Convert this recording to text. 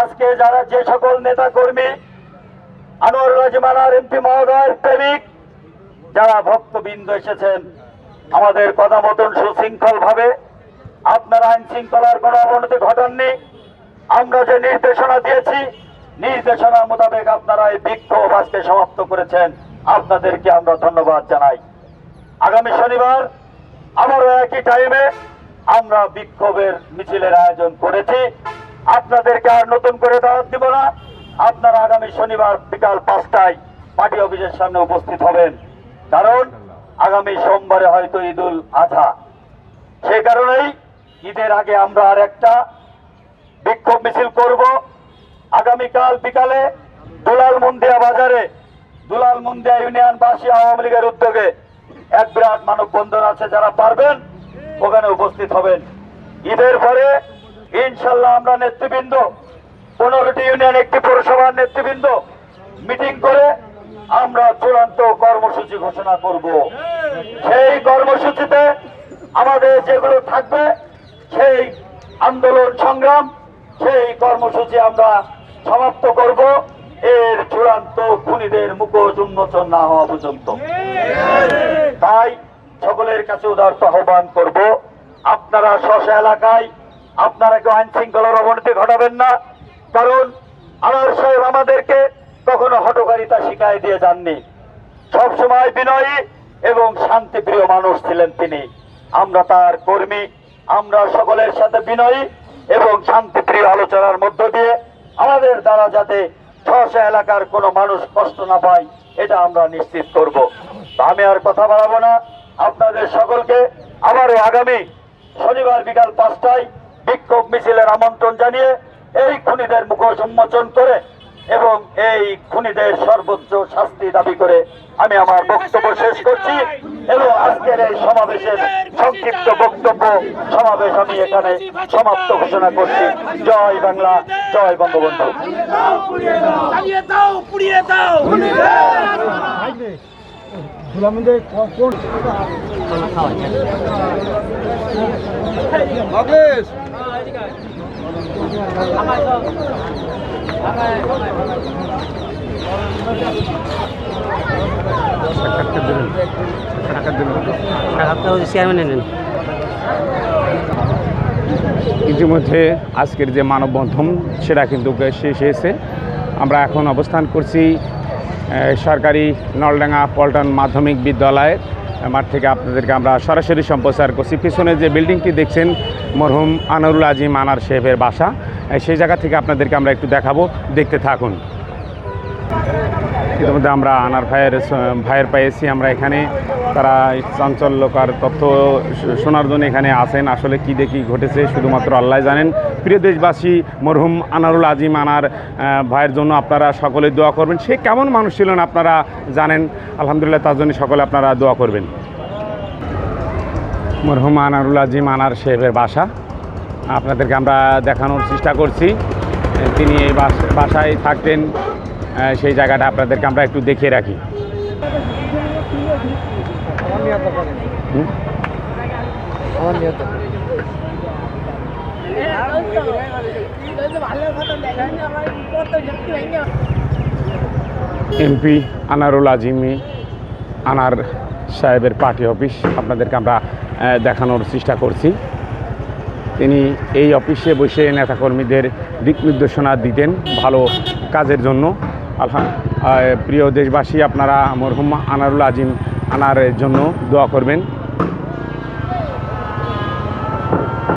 আজকে যারা যে সকল নেতা কর্মী আনোয়ার রাজমানার এমপি মহোদয়ের প্রেমিক, যারা ভক্তবৃন্দ এসেছেন, আমাদের কথা মতন সুশৃঙ্খল ভাবে আপনারা আইন শৃঙ্খলার কোনো অবনতি ঘটাননি। আমরা যে নির্দেশনা দিয়েছি, নির্দেশনা মোতাবেক আপনারা এই বিক্ষোভ আজকে সমাপ্ত করেছেন। আপনাদেরকে আমরা ধন্যবাদ জানাই। আগামী শনিবার আবারও একই টাইমে আমরা বিক্ষোভের মিছিলের আয়োজন করেছি। আপনাদেরকে আর নতুন করে দাওয়াত দিব না। আপনারা আগামী শনিবার বিকাল পাঁচটায় পার্টি অফিসের সামনে উপস্থিত হবেন। কারণ আগামী সোমবারে হয়তো ঈদুল আজহা সেই কারণেই ঈদের আগে আমরা আর একটা বিক্ষোভ মিছিল করব। আগামীকাল বিকালে দুলাল মুন্দিয়া বাজারে দুলাল মুন্দিয়া ইউনিয়নবাসী আওয়ামী লীগের উদ্যোগে এক বিরাট মানববন্ধন আছে, যারা পারবেন, ওখানে উপস্থিত হবেন। ঈদের পরে ইনশাল্লাহ আমরা নেতৃবৃন্দ, পনেরোটি ইউনিয়ন, একটি পৌরসভার নেতৃবৃন্দ মিটিং করে আমরা চূড়ান্ত কর্মসূচি ঘোষণা করব। সেই কর্মসূচিতে আমাদের যেগুলো থাকবে, সেই আন্দোলন সংগ্রাম, সেই কর্মসূচি আমরা সমাপ্ত করব। এর চূড়ান্ত খুনিদের মুখোশ উন্মোচন না হওয়া পর্যন্ত। তাই সকলের কাছে উদারত আহ্বান করব। আপনারা স্ব এলাকায় আপনারা কেউ আইন শৃঙ্খলার অবনতি ঘটাবেন না। কারণ আনার সাহেব আমাদেরকে কখনো হটকারিতা শিখাই দিয়ে যাননি। সবসময় বিনয়ী এবং শান্তিপ্রিয় মানুষ ছিলেন তিনি। আমরা তার কর্মী, আমরা সকলের সাথে বিনয়ী এবং শান্তিপ্রিয় আলোচনার মধ্য দিয়ে আমাদের দ্বারা যাতে ছশো এলাকার কোনো মানুষ কষ্ট না পায়, এটা আমরা নিশ্চিত করব। আমি আর কথা বাড়াবো না। আপনাদের সকলকে আবারও আগামী শনিবার বিকাল পাঁচটায় বিক্ষোভ মিছিলের আমন্ত্রণ জানিয়ে এই খুনিদের মুখোশ উন্মোচন করে এবং এই খুনিদের সর্বোচ্চ শাস্তি দাবি করে আমি আমার বক্তব্য শেষ করছি এবং আজকের এই সমাবেশের সংক্ষিপ্ত বক্তব্য সমাবেশ আমি এখানে সমাপ্ত ঘোষণা করছি। জয় বাংলা জয় বঙ্গবন্ধু। ইতিমধ্যে আজকের যে মানববন্ধন, সেটা কিন্তু শেষ হয়েছে। আমরা এখন অবস্থান করছি সরকারি নলডাঙ্গা পল্টন মাধ্যমিক বিদ্যালয়ের মাঠ থেকে আপনাদেরকে আমরা সরাসরি সম্প্রচার করছি। পিছনে যে বিল্ডিংটি দেখছেন, মরহুম আনারুল আজিম আনার সাহেবের বাসা সেই জায়গা থেকে আপনাদেরকে আমরা একটু দেখাবো। দেখতে থাকুন। ইতিমধ্যে আমরা আনার ভাইয়ের ভাইয়ের পেয়েছি আমরা এখানে। তারা চাঞ্চল্যকার তথ্য শোনার জন্য এখানে আসেন, আসলে কি দেখি ঘটেছে শুধুমাত্র আল্লাহ জানেন। প্রিয় দেশবাসী, মরহুম আনারুল আজিম আনার ভাইয়ের জন্য আপনারা সকলে দোয়া করবেন। সে কেমন মানুষ ছিলেন আপনারা জানেন, আলহামদুলিল্লাহ তার জন্য সকলে আপনারা দোয়া করবেন। মরহুম আনারুল আজিম আনার সাহেবের বাসা। আপনাদেরকে আমরা দেখানোর চেষ্টা করছি। তিনি এই বাস- বাসায় থাকতেন। সেই জায়গাটা আপনাদেরকে আমরা একটু দেখিয়ে রাখি। এমপি আনারুল আজিমি, আনার সাহেবের পার্টি অফিস আপনাদেরকে আমরা দেখানোর চেষ্টা করছি। তিনি এই অফিসে বসে নেতাকর্মীদের দিক নির্দেশনা দিতেন, ভালো কাজের জন্য। আলহা প্রিয় দেশবাসী আপনারা মরহুম আনারুল আজিম আনার জন্য দোয়া করবেন।